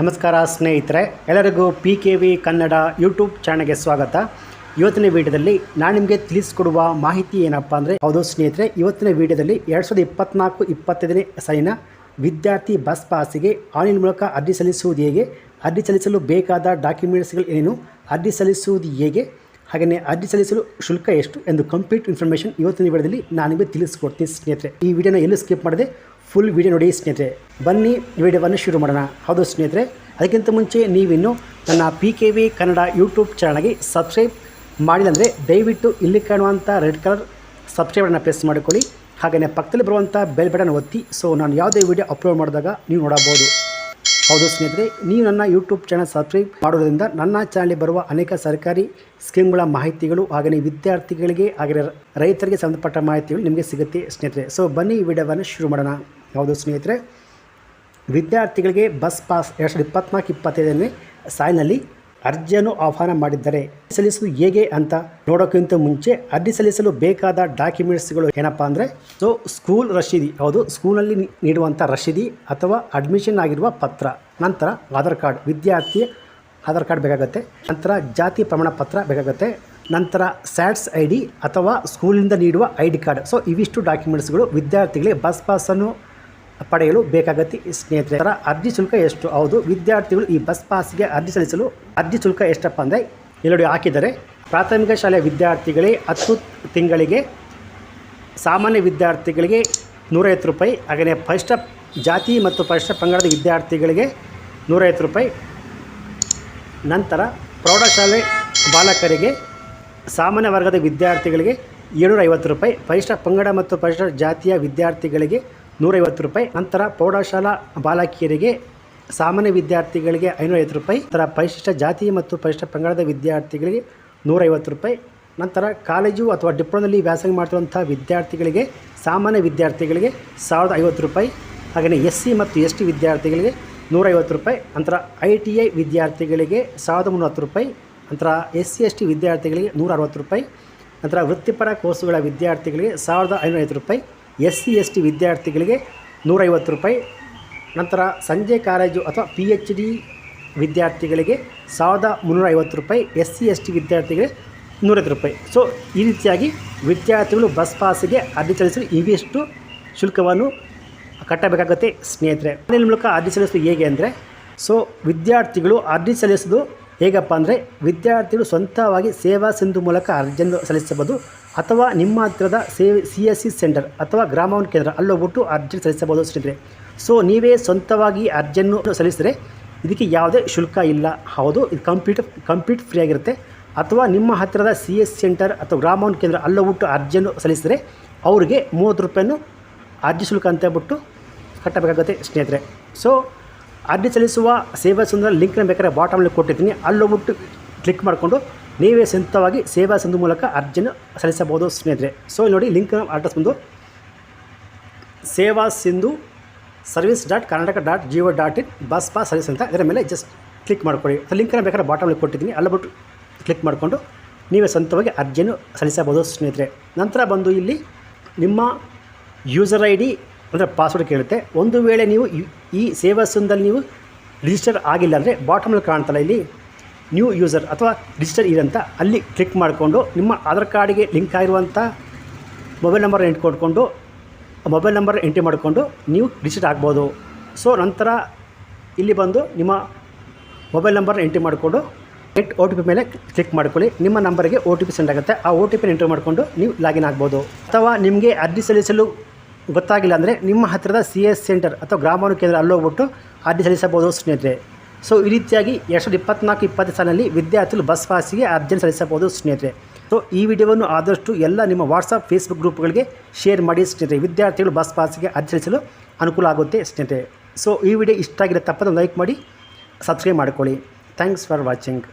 ನಮಸ್ಕಾರ ಸ್ನೇಹಿತರೆ, ಎಲ್ಲರಿಗೂ P K V Kannada YouTube ಚಾನಲ್ಗೆ ಸ್ವಾಗತ. ಇವತ್ತಿನ ವಿಡಿಯೋದಲ್ಲಿ ನಾನು ನಿಮಗೆ ತಿಳಿಸ್ಕೊಡುವ ಮಾಹಿತಿ ಏನಪ್ಪ ಅಂದರೆ, ಹೌದು ಸ್ನೇಹಿತರೆ, ಇವತ್ತಿನ ವಿಡಿಯೋದಲ್ಲಿ ಎರಡು ಸಾವಿರದ ಇಪ್ಪತ್ನಾಲ್ಕು ಇಪ್ಪತ್ತೈದನೇ ಸಾಲಿನ ವಿದ್ಯಾರ್ಥಿ ಬಸ್ ಪಾಸಿಗೆ ಆನ್ಲೈನ್ ಮೂಲಕ ಅರ್ಜಿ ಸಲ್ಲಿಸುವುದು ಹೇಗೆ, ಅರ್ಜಿ ಸಲ್ಲಿಸಲು ಬೇಕಾದ ಡಾಕ್ಯುಮೆಂಟ್ಸ್ಗಳು ಏನು ಅರ್ಜಿ ಸಲ್ಲಿಸುವುದು ಹೇಗೆ, ಹಾಗೆಯೇ ಅರ್ಜಿ ಸಲ್ಲಿಸಲು ಶುಲ್ಕ ಎಷ್ಟು ಎಂದು ಕಂಪ್ಲೀಟ್ ಇನ್ಫಾರ್ಮೇಷನ್ ಇವತ್ತಿನ ವಿಡಿಯೋದಲ್ಲಿ ನಾನು ನಿಮಗೆ ತಿಳಿಸ್ಕೊಡ್ತೀನಿ ಸ್ನೇಹಿತರೆ. ಈ ವಿಡಿಯೋನ ಎಲ್ಲೂ ಸ್ಕಿಪ್ ಮಾಡದೆ ಫುಲ್ ವಿಡಿಯೋ ನೋಡಿ ಸ್ನೇಹಿತರೆ. ಬನ್ನಿ ವಿಡಿಯೋವನ್ನು ಶುರು ಮಾಡೋಣ. ಹೌದು ಸ್ನೇಹಿತರೆ, ಅದಕ್ಕಿಂತ ಮುಂಚೆ ನೀವಿನ್ನು ನನ್ನ P K V Kannada YouTube ಚಾನಲ್ಗೆ ಸಬ್ಸ್ಕ್ರೈಬ್ ಮಾಡಿಲ್ಲ ಅಂದರೆ ದಯವಿಟ್ಟು ಇಲ್ಲಿ ಕಾಣುವಂಥ ರೆಡ್ ಕಲರ್ ಸಬ್ಸ್ಕ್ರೈಬನ್ನು ಪ್ರೆಸ್ ಮಾಡಿಕೊಳ್ಳಿ. ಹಾಗೆಯೇ ಪಕ್ಕದಲ್ಲಿ ಬರುವಂಥ ಬೆಲ್ ಬಟನ್ ಒತ್ತಿ. ಸೊ ನಾನು ಯಾವುದೇ ವಿಡಿಯೋ ಅಪ್ಲೋಡ್ ಮಾಡಿದಾಗ ನೀವು ನೋಡಬಹುದು. ಹೌದು ಸ್ನೇಹಿತರೆ, ನೀವು ನನ್ನ ಯೂಟ್ಯೂಬ್ ಚಾನಲ್ ಸಬ್ಸ್ಕ್ರೈಬ್ ಮಾಡೋದ್ರಿಂದ ನನ್ನ ಚಾನಲ್ಗೆ ಬರುವ ಅನೇಕ ಸರ್ಕಾರಿ ಸ್ಕೀಮ್ಗಳ ಮಾಹಿತಿಗಳು ಹಾಗೆಯೇ ವಿದ್ಯಾರ್ಥಿಗಳಿಗೆ ಹಾಗೆಯೇ ರೈತರಿಗೆ ಸಂಬಂಧಪಟ್ಟ ಮಾಹಿತಿಗಳು ನಿಮಗೆ ಸಿಗುತ್ತೆ ಸ್ನೇಹಿತರೆ. ಸೊ ಬನ್ನಿ ಈ ವಿಡಿಯೋವನ್ನು ಶುರು ಮಾಡೋಣ. ಹೌದು ಸ್ನೇಹಿತರೆ. ವಿದ್ಯಾರ್ಥಿಗಳಿಗೆ ಬಸ್ ಪಾಸ್ ಎರಡು ಸಾವಿರದ ಇಪ್ಪತ್ನಾಲ್ಕು ಇಪ್ಪತ್ತೈದನೇ ಸಾಲಿನಲ್ಲಿ ಅರ್ಜಿಯನ್ನು ಆಹ್ವಾನ ಮಾಡಿದ್ದಾರೆ ಸಲ್ಲಿಸಲು ಹೇಗೆ ಅಂತ ನೋಡೋಕ್ಕಿಂತ ಮುಂಚೆ ಅರ್ಜಿ ಸಲ್ಲಿಸಲು ಬೇಕಾದ ಡಾಕ್ಯುಮೆಂಟ್ಸ್ಗಳು ಏನಪ್ಪ ಅಂದರೆ, ಸೊ, ಸ್ಕೂಲ್ ರಶೀದಿ, ಹೌದು, ಸ್ಕೂಲಲ್ಲಿ ನೀಡುವಂಥ ರಶೀದಿ ಅಥವಾ ಅಡ್ಮಿಷನ್ ಆಗಿರುವ ಪತ್ರ, ನಂತರ ಆಧಾರ್ ಕಾರ್ಡ್, ವಿದ್ಯಾರ್ಥಿ ಆಧಾರ್ ಕಾರ್ಡ್ ಬೇಕಾಗುತ್ತೆ, ನಂತರ ಜಾತಿ ಪ್ರಮಾಣ ಪತ್ರ ಬೇಕಾಗುತ್ತೆ, ನಂತರ ಸ್ಯಾಟ್ಸ್ ಐ ಡಿ ಅಥವಾ ಸ್ಕೂಲಿಂದ ನೀಡುವ ಐ ಡಿ ಕಾರ್ಡ್. ಸೊ, ಇವಿಷ್ಟು ಡಾಕ್ಯುಮೆಂಟ್ಸ್ಗಳು ವಿದ್ಯಾರ್ಥಿಗಳಿಗೆ ಬಸ್ ಪಾಸನ್ನು ಪಡೆಯಲು ಬೇಕಾಗತ್ತೆ ಸ್ನೇಹಿತರೆ. ಅರ್ಜಿ ಶುಲ್ಕ ಎಷ್ಟು? ಹೌದು, ವಿದ್ಯಾರ್ಥಿಗಳು ಈ ಬಸ್ ಪಾಸ್ಗೆ ಅರ್ಜಿ ಸಲ್ಲಿಸಲು ಅರ್ಜಿ ಶುಲ್ಕ ಎಷ್ಟಪ್ಪ ಅಂದರೆ ಇಲ್ಲಿ ಹಾಕಿದರೆ ಪ್ರಾಥಮಿಕ ಶಾಲೆಯ ವಿದ್ಯಾರ್ಥಿಗಳಿಗೆ ಹತ್ತು ತಿಂಗಳಿಗೆ, ಸಾಮಾನ್ಯ ವಿದ್ಯಾರ್ಥಿಗಳಿಗೆ ನೂರೈವತ್ತು ರೂಪಾಯಿ ಹಾಗೆಯೇ ಪರಿಷ್ಠ ಜಾತಿ ಮತ್ತು ಪರಿಷ್ಠ ಪಂಗಡದ ವಿದ್ಯಾರ್ಥಿಗಳಿಗೆ ನೂರೈವತ್ತು ರೂಪಾಯಿ. ನಂತರ ಪ್ರೌಢಶಾಲೆ ಬಾಲಕರಿಗೆ, ಸಾಮಾನ್ಯ ವರ್ಗದ ವಿದ್ಯಾರ್ಥಿಗಳಿಗೆ ಏಳ್ನೂರ ಐವತ್ತು ರೂಪಾಯಿ, ಪರಿಷ್ಠ ಪಂಗಡ ಮತ್ತು ಪರಿಷ್ಠ ಜಾತಿಯ ವಿದ್ಯಾರ್ಥಿಗಳಿಗೆ ನೂರೈವತ್ತು ರೂಪಾಯಿ. ನಂತರ ಪ್ರೌಢಶಾಲಾ ಬಾಲಕಿಯರಿಗೆ ಸಾಮಾನ್ಯ ವಿದ್ಯಾರ್ಥಿಗಳಿಗೆ ಐನೂರೈವತ್ತು ರೂಪಾಯಿ. ನಂತರ ಪರಿಶಿಷ್ಟ ಜಾತಿ ಮತ್ತು ಪರಿಶಿಷ್ಟ ಪಂಗಡದ ವಿದ್ಯಾರ್ಥಿಗಳಿಗೆ ನೂರೈವತ್ತು ರೂಪಾಯಿ. ನಂತರ ಕಾಲೇಜು ಅಥವಾ ಡಿಪ್ಲೊದಲ್ಲಿ ವ್ಯಾಸಂಗ ಮಾಡ್ತಿರುವಂಥ ವಿದ್ಯಾರ್ಥಿಗಳಿಗೆ, ಸಾಮಾನ್ಯ ವಿದ್ಯಾರ್ಥಿಗಳಿಗೆ ಸಾವಿರದ ಐವತ್ತು ರೂಪಾಯಿ. ಹಾಗೆಯೇ ಎಸ್ ಸಿ ಮತ್ತು ಎಸ್ ಟಿ ವಿದ್ಯಾರ್ಥಿಗಳಿಗೆ ನೂರೈವತ್ತು ರೂಪಾಯಿ. ನಂತರ ಐ ಟಿ ಐ ವಿದ್ಯಾರ್ಥಿಗಳಿಗೆ ಸಾವಿರದ ಮುನ್ನೂತ್ತು ರೂಪಾಯಿ. ನಂತರ ಎಸ್ ಸಿ ಎಸ್ ಟಿ ವಿದ್ಯಾರ್ಥಿಗಳಿಗೆ ನೂರ ಅರವತ್ತು ರೂಪಾಯಿ. ನಂತರ ವೃತ್ತಿಪರ ಕೋರ್ಸುಗಳ ವಿದ್ಯಾರ್ಥಿಗಳಿಗೆ ಸಾವಿರದ ಐನೂರೈವತ್ತು ರೂಪಾಯಿ. ಎಸ್ ಸಿ ಎಸ್ ಟಿ ವಿದ್ಯಾರ್ಥಿಗಳಿಗೆ ನೂರೈವತ್ತು ರೂಪಾಯಿ. ನಂತರ ಸಂಜೆ ಕಾಲೇಜು ಅಥವಾ ಪಿ ಎಚ್ ಡಿ ವಿದ್ಯಾರ್ಥಿಗಳಿಗೆ ಸಾವಿರದ ಮುನ್ನೂರ ಐವತ್ತು ರೂಪಾಯಿ ಎಸ್ ಸಿ ಎಸ್ ಟಿ ವಿದ್ಯಾರ್ಥಿಗಳಿಗೆ ನೂರೈವತ್ತು ರೂಪಾಯಿ. ಸೊ ಈ ರೀತಿಯಾಗಿ ವಿದ್ಯಾರ್ಥಿಗಳು ಬಸ್ ಪಾಸಿಗೆ ಅರ್ಜಿ ಸಲ್ಲಿಸಲು ಇವಿಷ್ಟು ಶುಲ್ಕವನ್ನು ಕಟ್ಟಬೇಕಾಗುತ್ತೆ ಸ್ನೇಹಿತರೆ. ಆನ್ಲೈನ್ ಮೂಲಕ ಅರ್ಜಿ ಸಲ್ಲಿಸೋದು ಹೇಗೆ ಅಂದರೆ ಸೊ ವಿದ್ಯಾರ್ಥಿಗಳು ಅರ್ಜಿ ಸಲ್ಲಿಸೋದು ಹೇಗಪ್ಪ ಅಂದರೆ ವಿದ್ಯಾರ್ಥಿಗಳು ಸ್ವಂತವಾಗಿ ಸೇವಾ ಸಿಂಧು ಮೂಲಕ ಅರ್ಜಿಯನ್ನು ಸಲ್ಲಿಸಬಹುದು ಅಥವಾ ನಿಮ್ಮ ಹತ್ತಿರದ ಸೇವೆ ಸಿ ಎಸ್ ಸಿ ಸೆಂಟರ್ ಅಥವಾ ಗ್ರಾಮವನ್ನು ಕೇಂದ್ರ ಅಲ್ಲೋಗ್ಬಿಟ್ಟು ಅರ್ಜಿ ಸಲ್ಲಿಸಬಹುದು ಸ್ನೇಹಿತರೆ. ಸೊ ನೀವೇ ಸ್ವಂತವಾಗಿ ಅರ್ಜಿಯನ್ನು ಸಲ್ಲಿಸಿದರೆ ಇದಕ್ಕೆ ಯಾವುದೇ ಶುಲ್ಕ ಇಲ್ಲ. ಹೌದು, ಇದು ಕಂಪ್ಲೀಟ್ ಕಂಪ್ಲೀಟ್ ಫ್ರೀ ಆಗಿರುತ್ತೆ. ಅಥವಾ ನಿಮ್ಮ ಹತ್ತಿರದ ಸಿ ಎಸ್ ಸೆಂಟರ್ ಅಥವಾ ಗ್ರಾಮವನ್ ಕೇಂದ್ರ ಅಲ್ಲೋಗ್ಬಿಟ್ಟು ಅರ್ಜಿಯನ್ನು ಸಲ್ಲಿಸಿದರೆ ಅವರಿಗೆ ಮೂವತ್ತು ರೂಪಾಯನ್ನು ಅರ್ಜಿ ಶುಲ್ಕ ಅಂತ ಹೇಳ್ಬಿಟ್ಟು ಕಟ್ಟಬೇಕಾಗುತ್ತೆ ಸ್ನೇಹಿತರೆ. ಸೊ ಅರ್ಜಿ ಸಲ್ಲಿಸುವ ಸೇವಾ ಸಿಂಧು ಲಿಂಕ್ನ ಬೇಕಾದ್ರೆ ಬಾಟಮಲ್ಲಿ ಕೊಟ್ಟಿದ್ದೀನಿ. ಅಲ್ಲೋಗ್ಬಿಟ್ಟು ಕ್ಲಿಕ್ ಮಾಡಿಕೊಂಡು ನೀವೇ ಸ್ವಂತವಾಗಿ ಸೇವಾ ಸಿಂಧು ಮೂಲಕ ಅರ್ಜಿಯನ್ನು ಸಲ್ಲಿಸಬಹುದು ಸ್ನೇಹಿತರೆ. ಸೊ ಇಲ್ಲಿ ನೋಡಿ ಲಿಂಕ್ ಅಡ್ರೆಸ್ ಬಂದು Seva Sindhu service dot Karnataka dot G O dot in bus pass service ಅಂತ ಇದರ ಮೇಲೆ ಜಸ್ಟ್ ಕ್ಲಿಕ್ ಮಾಡ್ಕೊಳ್ಳಿ. ಲಿಂಕನ್ನು ಬೇಕಾದ್ರೆ ಬಾಟಮಲ್ಲಿ ಕೊಟ್ಟಿದ್ದೀನಿ. ಅಲ್ಲಬಿಟ್ಟು ಕ್ಲಿಕ್ ಮಾಡಿಕೊಂಡು ನೀವೇ ಸ್ವಂತವಾಗಿ ಅರ್ಜಿಯನ್ನು ಸಲ್ಲಿಸಬಹುದು ಸ್ನೇಹಿತರೆ. ನಂತರ ಬಂದು ಇಲ್ಲಿ ನಿಮ್ಮ ಯೂಸರ್ ಐ ಡಿ ಅಂದರೆ ಪಾಸ್ವರ್ಡ್ ಕೇಳುತ್ತೆ. ಒಂದು ವೇಳೆ ನೀವು ಈ ಸೇವಾ ಸಂದಲ್ಲಿ ನೀವು ರಿಜಿಸ್ಟರ್ ಆಗಿಲ್ಲ ಅಂದರೆ ಬಾಟಮಲ್ಲಿ ಕಾಣ್ತಲ್ಲ ಇಲ್ಲಿ ನ್ಯೂ ಯೂಸರ್ ಅಥವಾ ರಿಜಿಸ್ಟರ್ ಇರಂತ ಅಲ್ಲಿ ಕ್ಲಿಕ್ ಮಾಡಿಕೊಂಡು ನಿಮ್ಮ ಆಧಾರ್ ಕಾರ್ಡಿಗೆ ಲಿಂಕ್ ಆಗಿರುವಂಥ ಮೊಬೈಲ್ ನಂಬರ್ ಎಂಟ್ರಿ ಕೊಟ್ಕೊಂಡು ಮೊಬೈಲ್ ನಂಬರ್ ಎಂಟ್ರಿ ಮಾಡಿಕೊಂಡು ನೀವು ರಿಜಿಸ್ಟರ್ ಆಗ್ಬೋದು. ಸೊ ನಂತರ ಇಲ್ಲಿ ಬಂದು ನಿಮ್ಮ ಮೊಬೈಲ್ ನಂಬರ್ ಎಂಟ್ರಿ ಮಾಡಿಕೊಂಡು ನೆಟ್ ಓ ಟಿ ಪಿ ಮೇಲೆ ಕ್ಲಿಕ್ ಮಾಡ್ಕೊಳ್ಳಿ. ನಿಮ್ಮ ನಂಬರಿಗೆ ಒ ಟಿ ಪಿ ಸೆಂಡ್ ಆಗುತ್ತೆ. ಆ ಒ ಟಿ ಪಿನ ಎಂಟ್ರಿ ಮಾಡಿಕೊಂಡು ನೀವು ಲಾಗಿನ್ ಆಗ್ಬೋದು. ಅಥವಾ ನಿಮಗೆ ಅರ್ಜಿ ಸಲ್ಲಿಸಲು ಗೊತ್ತಾಗಿಲ್ಲ ಅಂದರೆ ನಿಮ್ಮ ಹತ್ತಿರದ ಸಿ ಎಸ್ ಸೆಂಟರ್ ಅಥವಾ ಗ್ರಾಮಾನು ಕೇಂದ್ರ ಅಲ್ಲೋಗ್ಬಿಟ್ಟು ಅರ್ಜಿ ಸಲ್ಲಿಸಬಹುದು ಸ್ನೇಹಿತರೆ. ಸೊ ಈ ರೀತಿಯಾಗಿ ಎರಡು ಸಾವಿರದ ಇಪ್ಪತ್ನಾಲ್ಕು ಇಪ್ಪತ್ತು ಸಾಲಿನಲ್ಲಿ ವಿದ್ಯಾರ್ಥಿಗಳು ಬಸ್ ಪಾಸಿಗೆ ಅರ್ಜಿ ಸಲ್ಲಿಸಬಹುದು ಸ್ನೇಹಿತರೆ. ಸೊ ಈ ವಿಡಿಯೋವನ್ನು ಆದಷ್ಟು ಎಲ್ಲ ನಿಮ್ಮ ವಾಟ್ಸಪ್ ಫೇಸ್ಬುಕ್ ಗ್ರೂಪ್ಗಳಿಗೆ ಶೇರ್ ಮಾಡಿ ಸ್ನೇಹಿತರೆ. ವಿದ್ಯಾರ್ಥಿಗಳು ಬಸ್ ಪಾಸಿಗೆ ಅರ್ಜಿ ಸಲ್ಲಿಸಲು ಅನುಕೂಲ ಆಗುತ್ತೆ ಸ್ನೇಹಿತರೆ. ಸೊ ಈ ವಿಡಿಯೋ ಇಷ್ಟ ಆಗಿರೋ ತಪ್ಪದ ಲೈಕ್ ಮಾಡಿ ಸಬ್ಸ್ಕ್ರೈಬ್ ಮಾಡ್ಕೊಳ್ಳಿ. Thanks for watching